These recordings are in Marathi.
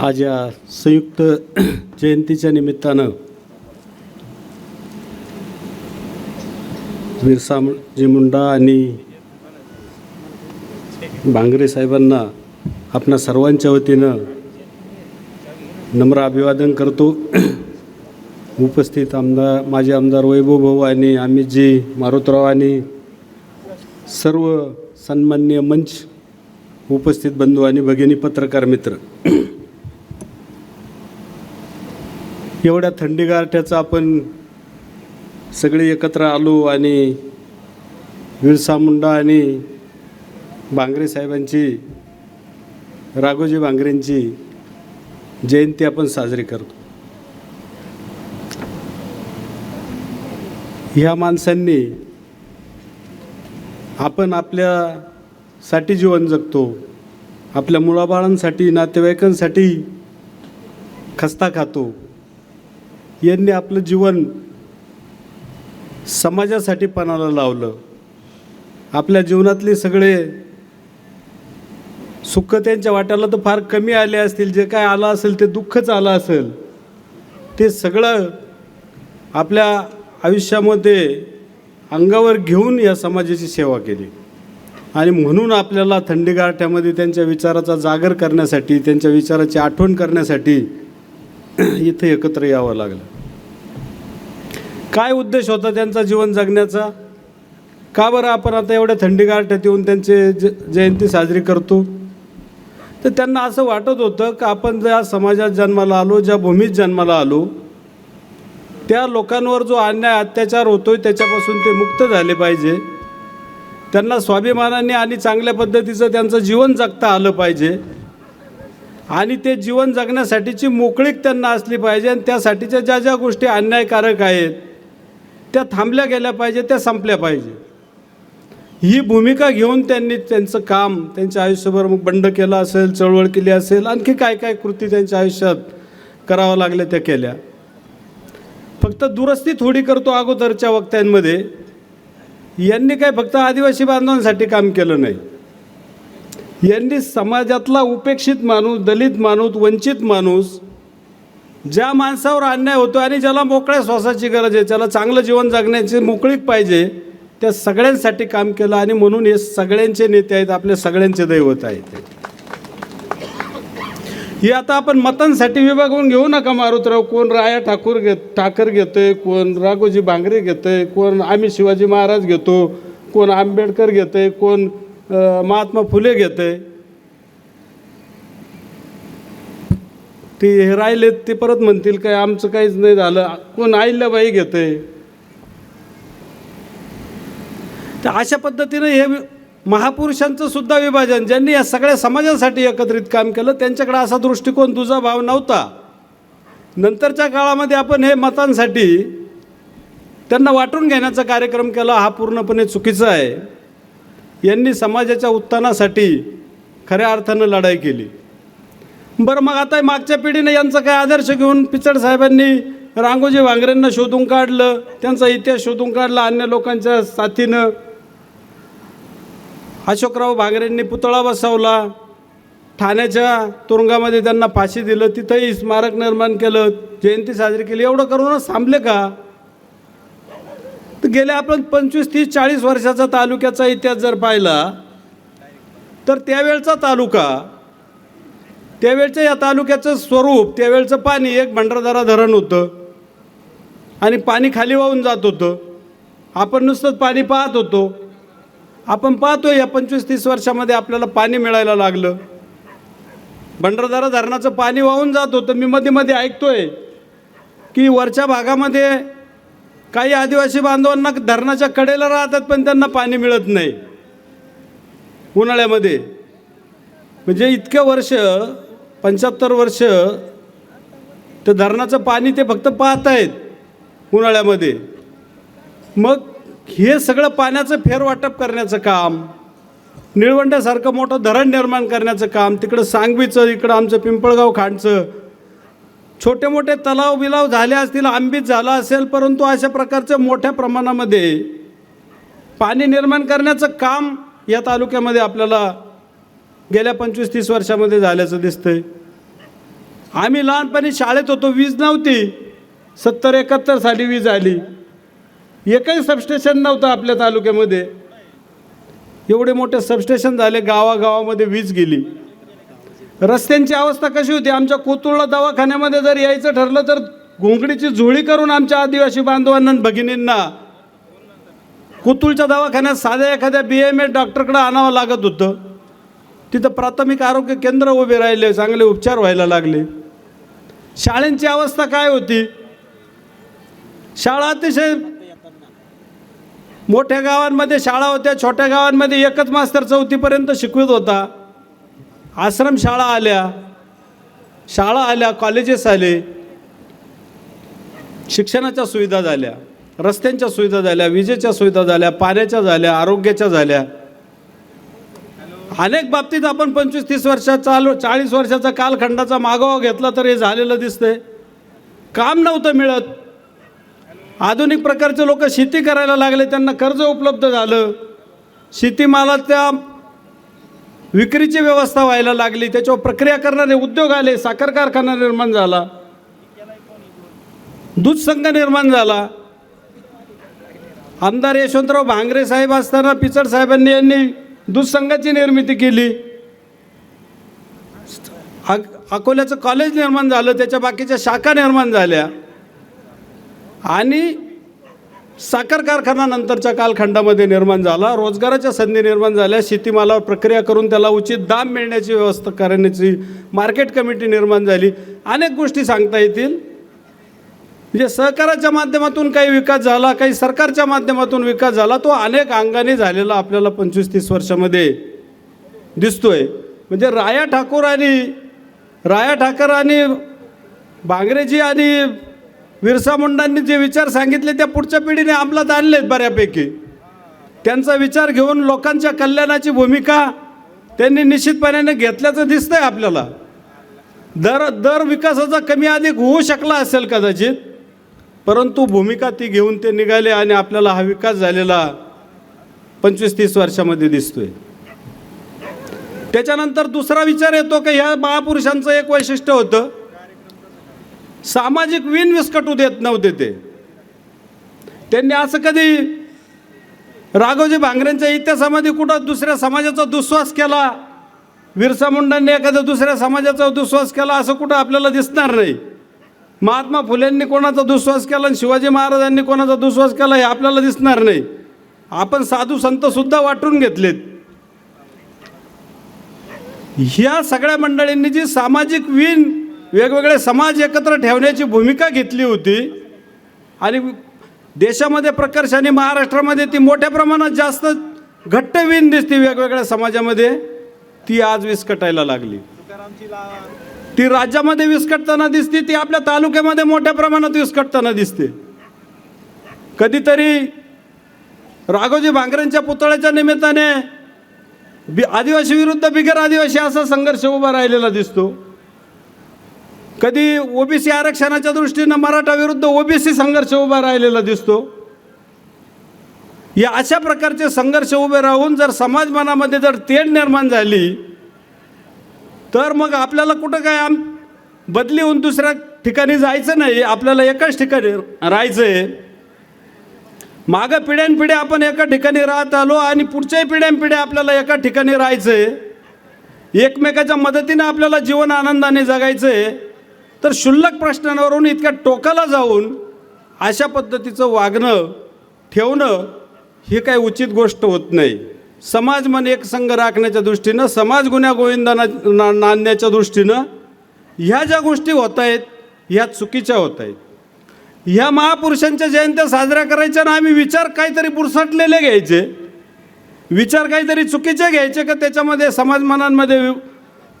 आज या संयुक्त जयंतीच्या निमित्तानं बिरसाजी मुंडा आणि भांगरे साहेबांना आपणा सर्वांच्या वतीनं नम्र अभिवादन करतो. उपस्थित आमदार माझे आमदार वैभव भाऊ आणि अमितजी मारुतराव आणि सर्व सन्मान्य मंच उपस्थित बंधू आणि भगिनी पत्रकार मित्र. एवढ्या थंडीगारठ्याचं आपण सगळे एकत्र आलो आणि बिरसा मुंडा आणि भांगरे साहेबांची राघोजी बांगरेंची जयंती आपण साजरी करतो. ह्या माणसांनी आपण आपल्यासाठी जीवन जगतो. आपल्या मुलाबाळांसाठी नातेवाईकांसाठी खस्ता खातो. यांनी आपलं जीवन समाजासाठी पणाला लावलं. आपल्या जीवनातले सगळे सुख त्यांच्या वाट्याला तर फार कमी आले असतील जे काय आलं असेल ते दुःखच आलं असेल. ते सगळं आपल्या आयुष्यामध्ये अंगावर घेऊन या समाजाची सेवा केली. आणि म्हणून आपल्याला थंडीगारठ्यामध्ये त्यांच्या विचाराचा जागर करण्यासाठी त्यांच्या विचाराची आठवण करण्यासाठी इथं एकत्र यावं लागलं. काय उद्देश होता त्यांचा जीवन जगण्याचा? का बरं आपण आता एवढ्या थंडीगारठ्यात येऊन त्यांचे ज जयंती साजरी करतो? तर त्यांना असं वाटत होतं का आपण ज्या समाजात जन्माला आलो ज्या भूमीत जन्माला आलो त्या लोकांवर जो अन्याय अत्याचार होतोय त्याच्यापासून ते मुक्त झाले पाहिजे. त्यांना स्वाभिमानाने आणि चांगल्या पद्धतीचं त्यांचं जीवन जगता आलं पाहिजे. आणि ते जीवन जगण्यासाठीची मोकळीक त्यांना असली पाहिजे आणि त्यासाठीच्या ज्या ज्या गोष्टी अन्यायकारक आहेत त्या थांबल्या गेल्या पाहिजे त्या संपल्या पाहिजे. ही भूमिका घेऊन त्यांनी त्यांचं काम त्यांच्या आयुष्यभर मग बंड केलं असेल चळवळ केली असेल आणखी काय काय कृती त्यांच्या आयुष्यात करावं लागल्या त्या केल्या. फक्त दुरुस्ती थोडी करतो अगोदरच्या वक्त्यांमध्ये. यांनी काय फक्त आदिवासी बांधवांसाठी काम केलं नाही. यांनी समाजातला उपेक्षित माणूस दलित माणूस वंचित माणूस ज्या माणसावर अन्याय होतो आणि ज्याला मोकळ्या श्वासाची गरज आहे ज्याला चांगलं जीवन जगण्याची मोकळीक पाहिजे त्या सगळ्यांसाठी काम केलं आणि म्हणून हे सगळ्यांचे नेते आहेत आपले सगळ्यांचे दैवत आहेत. हे आता आपण मतांसाठी विभागून घेऊ नका मारुतराव. कोण राया ठाकूर घेत ठाकर घेतोय कोण राघोजी भांगरे घेतोय कोण आम्ही शिवाजी महाराज घेतो कोण आंबेडकर घेतोय कोण महात्मा फुले घेतोय. ते हे राहिलेत ते परत म्हणतील काय आमचं काहीच नाही झालं. कोण आईल्याबाई आहे तर अशा पद्धतीनं हे महापुरुषांचं सुद्धा विभाजन ज्यांनी या सगळ्या समाजासाठी एकत्रित काम केलं त्यांच्याकडे असा दृष्टिकोन तुझा भाव नव्हता. नंतरच्या काळामध्ये आपण हे मतांसाठी त्यांना वाटून घेण्याचा कार्यक्रम केला हा पूर्णपणे चुकीचा आहे. यांनी समाजाच्या उत्थानासाठी खऱ्या अर्थानं लढाई केली. बरं मग आता मागच्या पिढीने यांचा काय आदर्श घेऊन पिचड साहेबांनी रांगोजी वांगरेंना शोधून काढलं त्यांचा इतिहास शोधून काढला अन्य लोकांच्या साथीनं? अशोकराव भांगरेंनी पुतळा बसवला ठाण्याच्या तुरुंगामध्ये त्यांना फाशी दिलं तिथंही स्मारक निर्माण केलं जयंती साजरी केली एवढं करूनच थांबले का? तर गेल्या आपण पंचवीस तीस चाळीस वर्षाचा तालुक्याचा इतिहास जर पाहिला तर त्यावेळचा तालुका त्यावेळचं या तालुक्याचं स्वरूप त्यावेळचं पाणी एक भंडारदारा धरण होतं. आणि पाणी खाली वाहून जात होतं. आपण नुसतंच पाणी पाहत होतो. आपण पाहतो या पंचवीस तीस वर्षामध्ये आपल्याला पाणी मिळायला लागलं. भंडारदारा धरणाचं पाणी वाहून जात होतं. मी मध्ये मध्ये ऐकतोय की वरच्या भागामध्ये काही आदिवासी बांधवांना धरणाच्या कडेला राहतात पण त्यांना पाणी मिळत नाही. उन्हाळ्यामध्ये. म्हणजे इतकं वर्ष पंच्याहत्तर वर्ष तर धरणाचं पाणी ते फक्त पाहत आहेत उन्हाळ्यामध्ये. मग हे सगळं पाण्याचं फेरवाटप करण्याचं काम निळवंड्यासारखं मोठं धरण निर्माण करण्याचं काम तिकडं सांगवीचं इकडं आमचं पिंपळगाव खांडचं छोटे मोठे तलाव बिलाव झाले असतील आंबीत झाला असेल परंतु अशा प्रकारच्या मोठ्या प्रमाणामध्ये पाणी निर्माण करण्याचं काम या तालुक्यामध्ये आपल्याला गेल्या पंचवीस तीस वर्षामध्ये झाल्याचं दिसतंय. आम्ही लहानपणी शाळेत होतो वीज नव्हती. सत्तर एकाहत्तर साली वीज आली. एकही सबस्टेशन नव्हतं आपल्या तालुक्यामध्ये. एवढे मोठे सबस्टेशन झाले गावागावामध्ये वीज गेली. रस्त्यांची अवस्था कशी होती? आमच्या कोतुळला दवाखान्यामध्ये जर यायचं ठरलं तर घोंगडीची झोळी करून आमच्या आदिवासी बांधवांना भगिनींना कोतुळच्या दवाखान्यात साध्या एखाद्या बी एम ए डॉक्टरकडे आणावं लागत होतं. तिथं प्राथमिक आरोग्य केंद्र उभे राहिले चांगले उपचार व्हायला लागले. शाळेंची अवस्था काय होती? शाळा अतिशय मोठ्या गावांमध्ये शाळा होत्या छोट्या गावांमध्ये एकच मास्तर चौथीपर्यंत शिकवत होता. आश्रम शाळा आल्या शाळा आल्या कॉलेजेस आले. शिक्षणाच्या सुविधा झाल्या रस्त्यांच्या सुविधा झाल्या विजेच्या सुविधा झाल्या पाण्याच्या झाल्या आरोग्याच्या झाल्या. अनेक बाबतीत आपण पंचवीस तीस वर्षाचा चालू चाळीस वर्षाचा कालखंडाचा मागोवा घेतला तर हे झालेलं दिसतंय. काम नव्हतं मिळत. आधुनिक प्रकारचे लोक शेती करायला लागले त्यांना कर्ज उपलब्ध झालं. शेतीमालाच्या विक्रीची व्यवस्था व्हायला लागली त्याच्यावर प्रक्रिया करणारे उद्योग आले साखर कारखाना निर्माण झाला. दूध संघ निर्माण झाला. आमदार यशवंतराव भांगरे साहेब असताना पिचड साहेबांनी यांनी दूध संघाची निर्मिती केली. अक- अकोल्याचं कॉलेज निर्माण झालं त्याच्या बाकीच्या शाखा निर्माण झाल्या. आणि साखर कारखाना नंतरच्या कालखंडामध्ये निर्माण झाला रोजगाराच्या संधी निर्माण झाल्या शेतीमालावर प्रक्रिया करून त्याला उचित दाम मिळण्याची व्यवस्था करण्याची मार्केट कमिटी निर्माण झाली. अनेक गोष्टी सांगता येतील. म्हणजे सहकाराच्या माध्यमातून काही विकास झाला काही सरकारच्या माध्यमातून विकास झाला तो अनेक अंगाने झालेला आपल्याला पंचवीस तीस वर्षामध्ये दिसतोय. म्हणजे राया ठाकूर आणि राया ठाकर आणि भांगरेजी आणि बिरसा मुंडांनी जे विचार सांगितले त्या पुढच्या पिढीने अंमलात आणलेत बऱ्यापैकी. त्यांचा विचार घेऊन लोकांच्या कल्याणाची भूमिका त्यांनी निश्चितपणाने घेतल्याचं दिसतंय आपल्याला. दर दर विकासाचा कमी अधिक होऊ शकला असेल कदाचित परंतु भूमिका ती घेऊन ते निघाले आणि आपल्याला हा विकास झालेला पंचवीस तीस वर्षामध्ये दिसतोय. त्याच्यानंतर दुसरा विचार येतो की ह्या महापुरुषांचं एक वैशिष्ट्य होतं सामाजिक विण विस्कटू देत नव्हते ते. त्यांनी असं कधी राघोजी भांगरेंच्या इतिहासामध्ये कुठं दुसऱ्या समाजाचा दुस्वास केला बिरसा मुंडांनी एखाद्या दुसऱ्या समाजाचा दुस्वास केला असं कुठं आपल्याला दिसणार नाही. महात्मा फुलेंनी कोणाचा दुस्वास केला आणि शिवाजी महाराजांनी कोणाचा दुस्वास केला हे आपल्याला दिसणार नाही. आपण साधू संतसुद्धा वाटून घेतलेत. ह्या सगळ्या मंडळींनी जी सामाजिक विण वेगवेगळे समाज एकत्र ठेवण्याची भूमिका घेतली होती आणि देशामध्ये प्रकर्षाने महाराष्ट्रामध्ये ती मोठ्या प्रमाणात जास्त घट्ट विण दिसते वेगवेगळ्या समाजामध्ये ती आज विस्कटायला लागली. ती राज्यामध्ये विस्कटताना दिसते ती आपल्या तालुक्यामध्ये मोठ्या प्रमाणात विस्कटताना दिसते. कधीतरी राघोजी भांगरेंच्या पुतळ्याच्या निमित्ताने बि आदिवासी विरुद्ध बिगर आदिवासी असा संघर्ष उभा राहिलेला दिसतो. कधी ओबीसी आरक्षणाच्या दृष्टीनं मराठा विरुद्ध ओबीसी संघर्ष उभा राहिलेला दिसतो. या अशा प्रकारचे संघर्ष उभे राहून जर समाज मनामध्ये जर तेढ निर्माण झाली तर मग आपल्याला कुठं काय आम बदली होऊन दुसऱ्या ठिकाणी जायचं नाही आपल्याला एकाच ठिकाणी राहायचं आहे मागं पिढ्यानपिढ्या आपण एका ठिकाणी राहत आलो आणि पुढच्याही पिढ्यानपिढ्या आपल्याला एका ठिकाणी राहायचं आहे एकमेकाच्या मदतीनं आपल्याला जीवन आनंदाने जगायचं आहे तर क्षुल्लक प्रश्नांवरून इतक्या टोकाला जाऊन अशा पद्धतीचं वागणं ठेवणं ही काही उचित गोष्ट होत नाही. समाज मन एक संघ राखण्याच्या दृष्टीनं समाज गुन्ह्या गोविंदांना ना नांदण्याच्या दृष्टीनं ह्या ज्या गोष्टी होत आहेत ह्या चुकीच्या होत आहेत. ह्या महापुरुषांच्या जयंत्या साजऱ्या करायच्या ना आम्ही विचार काहीतरी पुरसटलेले घ्यायचे. विचार काहीतरी चुकीचे घ्यायचे का त्याच्यामध्ये समाज मनांमध्ये वि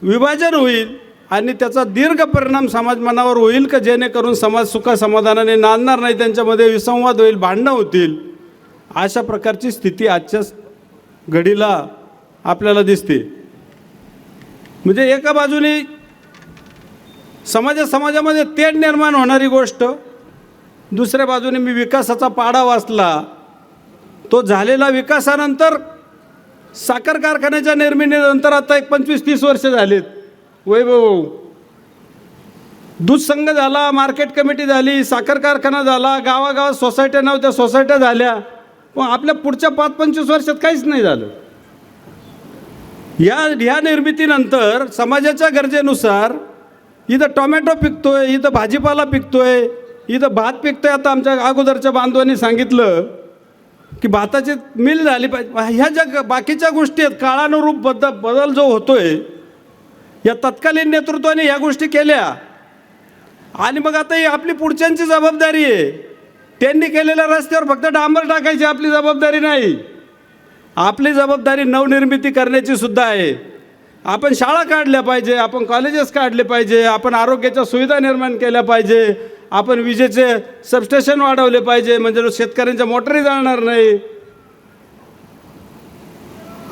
विभाजन होईल आणि त्याचा दीर्घ परिणाम समाज मनावर होईल का जेणेकरून समाज सुखा समाधानाने नांदणार नाही त्यांच्यामध्ये विसंवाद होईल भांडणं होतील. अशा प्रकारची स्थिती आजच्या घडीला आपल्याला दिसते. म्हणजे एका बाजूने समाजा समाजामध्ये तेढ निर्माण होणारी गोष्ट दुसऱ्या बाजूने मी विकासाचा पाडा वाचला. तो झालेला विकासानंतर साखर कारखान्याच्या निर्मितीनंतर आता एक पंचवीस तीस वर्ष झालीत. वैभव दूध संघ झाला मार्केट कमिटी झाली साखर कारखाना झाला गावागावात सोसायट्या नव्हत्या सोसायट्या झाल्या. पण आपल्या पुढच्या पाच पंचवीस वर्षात काहीच नाही झालं. या ह्या निर्मितीनंतर समाजाच्या गरजेनुसार इथं टोमॅटो पिकतोय इथं भाजीपाला पिकतोय इथं भात पिकतोय. आता आमच्या अगोदरच्या बांधवांनी सांगितलं की भाताची मिल झाली पाहिजे. ह्या ज्या ग- बाकीच्या गोष्टी आहेत काळानुरूप बदल बदल जो होतोय या तत्कालीन नेतृत्वाने ह्या गोष्टी केल्या. आणि मग आता ही आपली पुढच्यांची जबाबदारी आहे. त्यांनी केलेल्या रस्त्यावर फक्त डांबर टाकायची आपली जबाबदारी नाही. आपली जबाबदारी नवनिर्मिती करण्याची सुद्धा आहे. आपण शाळा काढल्या पाहिजे आपण कॉलेजेस काढले पाहिजे आपण आरोग्याच्या सुविधा निर्माण केल्या पाहिजे आपण विजेचे सबस्टेशन वाढवले पाहिजे म्हणजे शेतकऱ्यांच्या मोटरी जाणार नाही.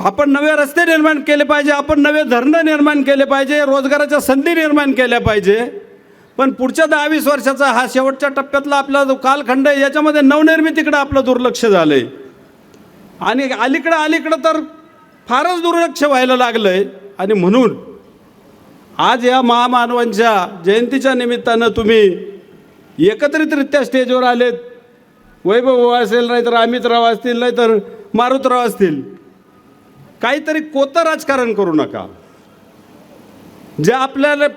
आपण नवे रस्ते निर्माण केले पाहिजे आपण नवे धरणं निर्माण केले पाहिजे रोजगाराच्या संधी निर्माण केल्या पाहिजे. पण पुढच्या दहा वीस वर्षाचा हा शेवटच्या टप्प्यातला आपला जो कालखंड आहे याच्यामध्ये नवनिर्मितीकडं आपलं दुर्लक्ष झालं आहे आणि अलीकडं अलीकडं तर फारच दुर्लक्ष व्हायला लागलं आहे आणि म्हणून आज या महामानवांच्या जयंतीच्या निमित्तानं तुम्ही एकत्रितरित्या स्टेजवर आलेत. वैभव असेल नाही तर अमितराव असतील नाही तर मारुतराव असतील. काहीतरी कोतं राजकारण करू नका. जे आपल्याला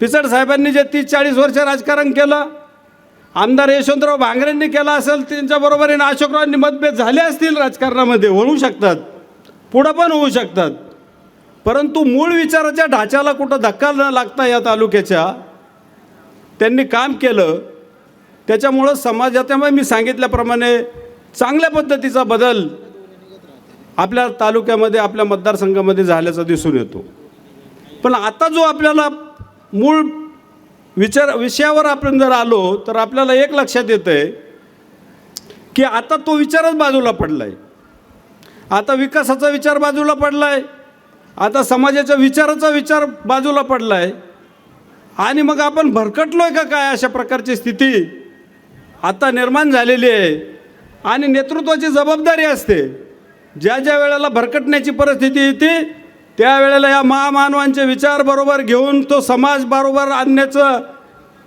पिचड साहेबांनी जे तीस चाळीस वर्ष राजकारण केलं आमदार यशवंतराव भांगरेंनी केलं असेल त्यांच्याबरोबरीने अशोकरावांनी मतभेद झाले असतील राजकारणामध्ये होऊ शकतात पुढं पण होऊ शकतात. परंतु मूळ विचाराच्या ढाच्याला कुठं धक्का न लागता या तालुक्याच्या त्यांनी काम केलं. त्याच्यामुळं समाजाच्यामुळे मी सांगितल्याप्रमाणे चांगल्या पद्धतीचा बदल आपल्या तालुक्यामध्ये आपल्या मतदारसंघामध्ये झाल्याचा दिसून येतो. पण आता जो आपल्याला मूळ विचार विषयावर आपण जर आलो तर आपल्याला एक लक्षात येतं आहे की आता तो विचारच बाजूला पडला आहे आता विकासाचा विचार बाजूला पडला आहे आता समाजाच्या विचाराचा विचार बाजूला पडला आहे आणि मग आपण भरकटलो आहे का काय अशा प्रकारची स्थिती? आता निर्माण झालेली आहे. आणि नेतृत्वाची जबाबदारी असते. ज्या ज्या वेळेला भरकटण्याची परिस्थिती येते त्यावेळेला या महामानवांचे विचार बरोबर घेऊन तो समाज बरोबर आणण्याचं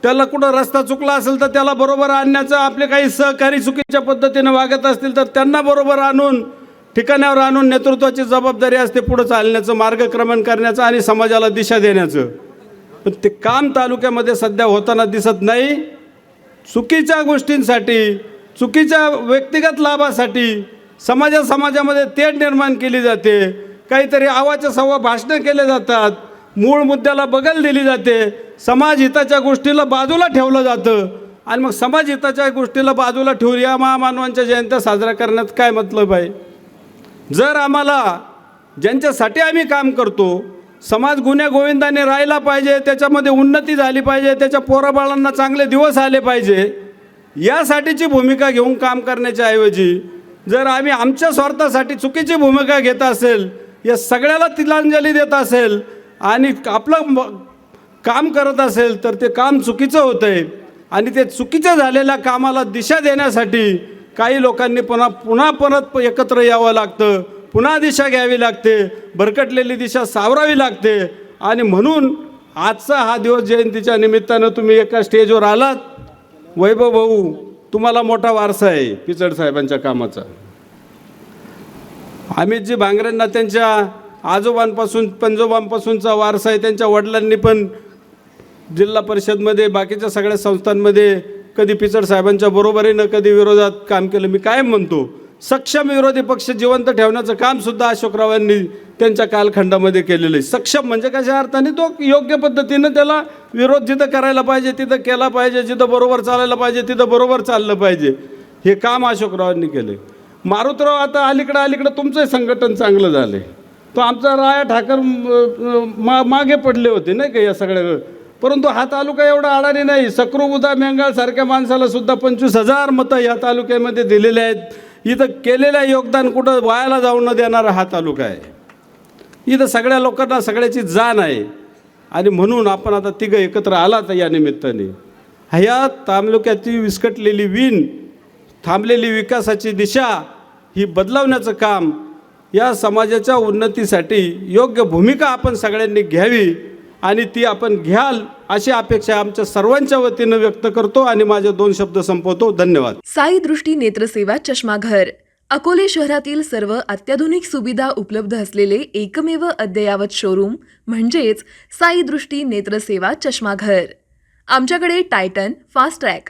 त्याला कुठं रस्ता चुकला असेल तर त्याला बरोबर आणण्याचं आपले काही सहकारी चुकीच्या पद्धतीने वागत असतील तर त्यांना बरोबर आणून ठिकाणावर आणून नेतृत्वाची जबाबदारी असते पुढं चालण्याचं मार्गक्रमण करण्याचं आणि समाजाला दिशा देण्याचं. पण ते काम तालुक्यामध्ये सध्या होताना दिसत नाही. चुकीच्या गोष्टींसाठी चुकीच्या व्यक्तिगत लाभासाठी समाजा समाजामध्ये तेढ निर्माण केली जाते. काहीतरी आवाच्या सव्वा भाषणं केले जातात. मूळ मुद्द्याला बगल दिली जाते. समाज हिताच्या गोष्टीला बाजूला ठेवलं जातं. आणि मग समाज हिताच्या गोष्टीला बाजूला ठेवून या महामानवांच्या जयंत्या साजरा करण्यात काय मतलब आहे? जर आम्हाला ज्यांच्यासाठी आम्ही काम करतो समाज गुन्ह्या गोविंदाने राहिला पाहिजे त्याच्यामध्ये उन्नती झाली पाहिजे त्याच्या पोराबाळांना चांगले दिवस आले पाहिजे यासाठीची भूमिका घेऊन काम करण्याच्या ऐवजी जर आम्ही आमच्या स्वार्थासाठी चुकीची भूमिका घेत असेल या सगळ्याला तिलांजली देत असेल आणि आपलं काम करत असेल तर ते काम चुकीचं होतं आहे आणि ते चुकीचं झालेल्या कामाला दिशा देण्यासाठी काही लोकांनी पुन्हा पुन्हा परत एकत्र यावं लागतं. पुन्हा दिशा घ्यावी लागते. भरकटलेली दिशा सावरावी लागते. आणि म्हणून आजचा हा दिवस जयंतीच्या निमित्तानं तुम्ही एका स्टेजवर आलात. वैभव भाऊ तुम्हाला मोठा वारसा आहे पिचड साहेबांच्या कामाचा. अमितजी भांगरेंना त्यांच्या आजोबांपासून पंजोबांपासूनचा वारसा आहे. त्यांच्या वडिलांनी पण जिल्हा परिषदमध्ये बाकीच्या सगळ्या संस्थांमध्ये कधी पिचड साहेबांच्या बरोबरीनं कधी विरोधात काम केलं. मी कायम म्हणतो सक्षम विरोधी पक्ष जिवंत ठेवण्याचं कामसुद्धा अशोकरावांनी त्यांच्या कालखंडामध्ये केलेलं आहे. सक्षम म्हणजे कशा अर्थाने? तो योग्य पद्धतीनं त्याला विरोध जिथं करायला पाहिजे तिथं केला पाहिजे जिथं बरोबर चालायला पाहिजे तिथं बरोबर चाललं पाहिजे. हे काम अशोकरावांनी केलं मारुतराव आता अलीकडं अलीकडं तुमचं संघटन चांगलं झालं आहे तो आमचा राया ठाकर मा मागे पडले होते नाही का या सगळ्या परंतु हा तालुका एवढा अडाणी नाही. सक्रुबुदा मेंगाळ सारख्या माणसाला सुद्धा पंचवीस हजार मतं या तालुक्यामध्ये दिलेले आहेत. इथं केलेलं योगदान कुठं वायाला जाऊन न देणारा हा तालुका आहे. इथं सगळ्या लोकांना सगळ्याची जाण आहे. आणि म्हणून आपण आता तिघं एकत्र आलात या निमित्ताने. ह्या तालुक्याची विस्कटलेली विण थांबलेली विकासाची दिशा ही बदलवण्याचं काम या समाजाच्या उन्नतीसाठी योग्य भूमिका आपण सगळ्यांनी घ्यावी आणि ती आपण घ्याल अशी अपेक्षा आमच्या सर्वांच्या वतीनं व्यक्त करतो आणि माझे दोन शब्द संपवतो. धन्यवाद. साई दृष्टी नेत्रसेवा चष्माघर. अकोले शहरातील सर्व अत्याधुनिक सुविधा उपलब्ध असलेले एकमेव अद्ययावत शोरूम म्हणजेच साई दृष्टी नेत्रसेवा चष्माघर. आमच्याकडे Titan Fast Track